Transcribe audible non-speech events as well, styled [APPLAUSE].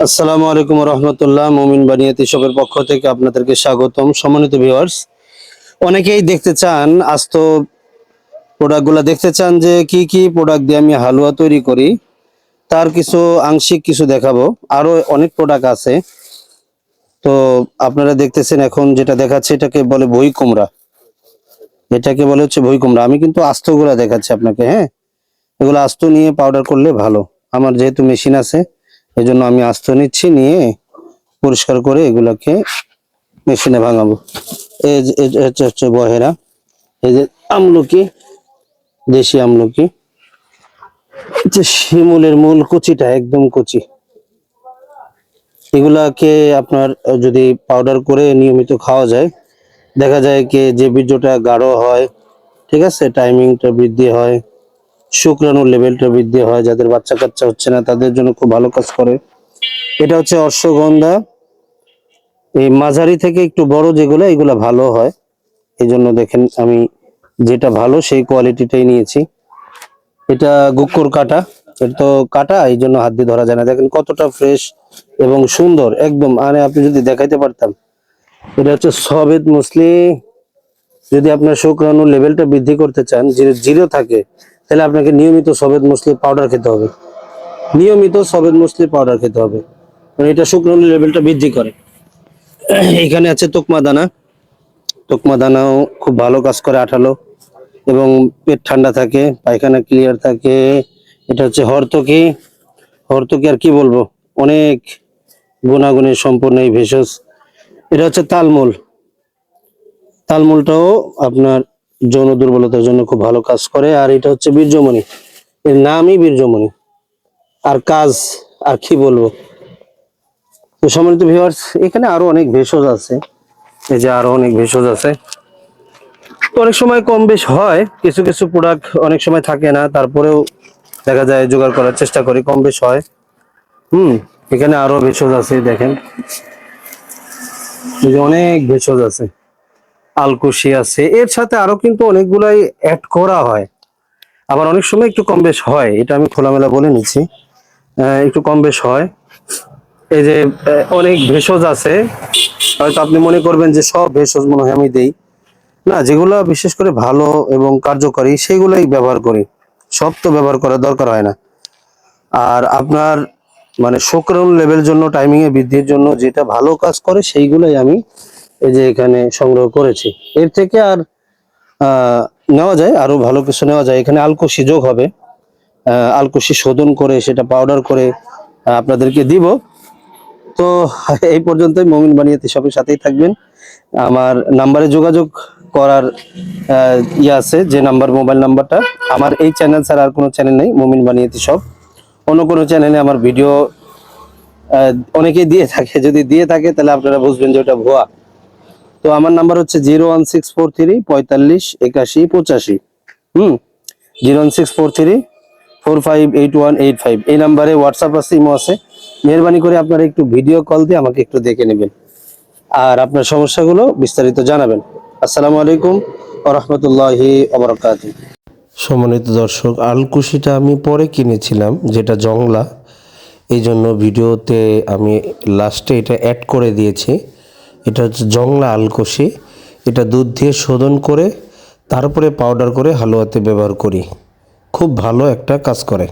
আসসালামু আলাইকুম রহমতুল্লাহ মুমিন বানিয়াতি শপের পক্ষ থেকে আপনাদেরকে স্বাগতম। সম্মানিত ভিউয়ার্স অনেকেই দেখতে চান, আস্ত প্রোডাক্টগুলো দেখতে চান যে কি কি প্রোডাক্ট দিয়ে আমি হালুয়া তৈরি করি, তার কিছু আংশিক কিছু দেখাবো। আরও অনেক প্রোডাক্ট আছে। তো আপনারা দেখতেছেন এখন যেটা দেখাচ্ছে, এটাকে বলে বই কুমড়া। এটাকে বলে হচ্ছে বই কুমড়া। আমি কিন্তু আস্তগুলা দেখাচ্ছি আপনাকে হ্যাঁ? এগুলো আস্ত নিয়ে পাউডার করলে ভালো। আমার যেহেতু মেশিন আছে এই জন্য আমি আস্ত নিচ্ছি, নিয়ে পরিষ্কার করে এগুলাকে মেশিনে ভাঙাবো। হচ্ছে হচ্ছে বহেরা, এই যে আমলকি, দেশি আমলকি শিমুলের মূল কুচিটা, একদম কুচি। এগুলাকে আপনার যদি পাউডার করে নিয়মিত খাওয়া যায়, দেখা যায় কি যে বীর্যটা গাঢ় হয়, ঠিক আছে টাইমিংটা বৃদ্ধি হয় শুক্রাণুর লেভেলটা বৃদ্ধি হয়, যাদের বাচ্চা কাচ্চা হচ্ছে না, তাদের জন্য খুব ভালো কাজ করে। এটা হচ্ছে অশ্বগন্ধা। এই মাঝারি থেকে একটু বড় যেগুলো, এগুলো ভালো হয়। এই জন্য দেখেন আমি যেটা ভালো, সেই কোয়ালিটিটাই নিয়েছি। এটা গুক্কর কাটা। এটা তো কাটা, এই জন্য হাত দিয়ে ধরা যায় না। দেখেন কতটা ফ্রেশ এবং সুন্দর, একদম। আরে, আপনি যদি দেখাইতে পারতাম। এটা হচ্ছে সবেদ মুসলি। যদি আপনার শুক্রাণুর লেভেলটা বৃদ্ধি করতে চান যে জিরো থাকে তাহলে আপনাকে নিয়মিত সবেদ মুসলি পাউডার খেতে হবে। নিয়মিত সবেদ মুসলি পাউডার খেতে হবে। কারণ এটা শুক্রাণুর লেভেলটা বৃদ্ধি করে। এখানে আছে তোকমা দানা। তোকমা দানাও খুব ভালো কাজ করে আঠালো। এবং পেট ঠান্ডা থাকে, পায়খানা ক্লিয়ার থাকে। এটা হচ্ছে হরতকি। হরতকি আর কি বলব? অনেক গুণাগুণের সম্পূর্ণ এই ভেষজ। এটা হচ্ছে তালমূল। তালমূলটাও আপনার যৌন দুর্বলতার জন্য খুব ভালো কাজ করে, আর এটা হচ্ছে বীর্যমণি এর নামই বীর্যমণি আর কাজ, আর কি বলব? তো সম্মানিত ভিউয়ার্স এখানে আরও অনেক ভেষজ আছে। এই যে আরও অনেক ভেষজ আছে। অনেক সময় কম বেশ হয়, কিছু কিছু প্রোডাক্ট অনেক সময় থাকে না, তারপরেও দেখা যায় জোগাড় করার চেষ্টা করি, কম বেশ হয়। হুম, এখানে আরও ভেষজ আছে, দেখেন। অনেক ভেষজ আছে। আলকুশি আছে। এর সাথে আরও কিন্তু অনেকগুলাই অ্যাড করা হয়। আবার অনেক সময় একটু কম বেশ হয়, এটা আমি খোলামেলা বলে নিচ্ছি। একটু কম বেশ হয়। এই যে অনেক ভেষজ আছে। হয়তো আপনি মনে করবেন যে সব ভেষজ মনে হয় আমি দেই। না, যেগুলো বিশেষ করে ভালো এবং কার্যকরী, সেগুলোই ব্যবহার করি। সব তো ব্যবহার করার দরকার হয় না। আর আপনার মানে শুক্রাণু লেভেল জন্য টাইমিং এ বৃদ্ধির জন্য যেটা ভালো কাজ করে, সেইগুলোই আমি এই যে এখানে সংগ্রহ করেছি। এর থেকে আর নেওয়া যায়, আরও ভালো কিছু নেওয়া যায়। এখানে আলকুশি যোগ হবে। আলকুশি শোধন করে, সেটা পাউডার করে আপনাদেরকে দিব। তো [LAUGHS] এই পর্যন্তই। মমিন বানিয়াতে সবের সাথেই থাকবেন। আমার নাম্বারে যোগাযোগ করার ইয়ে আছে, যে নাম্বার, মোবাইল নাম্বারটা। আমার এই চ্যানেল ছাড়া আর কোনো চ্যানেল নেই, মমিন বানিয়াতে সব। অন্য কোনো চ্যানেলে আমার ভিডিও অনেকেই দিয়ে থাকে। যদি দিয়ে থাকে, তাহলে আপনারা বুঝবেন যে ওটা ভুয়া। তো আমার নাম্বার হচ্ছে zero one six four three পঁয়তাল্লিশ একাশি পঁচাশি। হুম? Zero one six four three four five eight one eight five এই নাম্বারে হোয়াটসঅ্যাপ আছে ইমো আছে। মেহরবানি করে আপনারা একটু ভিডিও কল দিয়ে আমাকে একটু দেখে নেবেন। আর আপনার সমস্যাগুলো বিস্তারিত জানাবেন। আসসালামু আলাইকুম রহমতুল্লাহি অবরকাত সম্মানিত দর্শক, আলকুশিটা আমি পরে কিনেছিলাম, যেটা জংলা। এই জন্য ভিডিওতে আমি লাস্টে এটা অ্যাড করে দিয়েছি। এটা হচ্ছে জংলা আলকষি এটা দুধ দিয়ে শোধন করে, তারপরে পাউডার করে হালুয়াতে ব্যবহার করি। খুব ভালো একটা কাজ করে।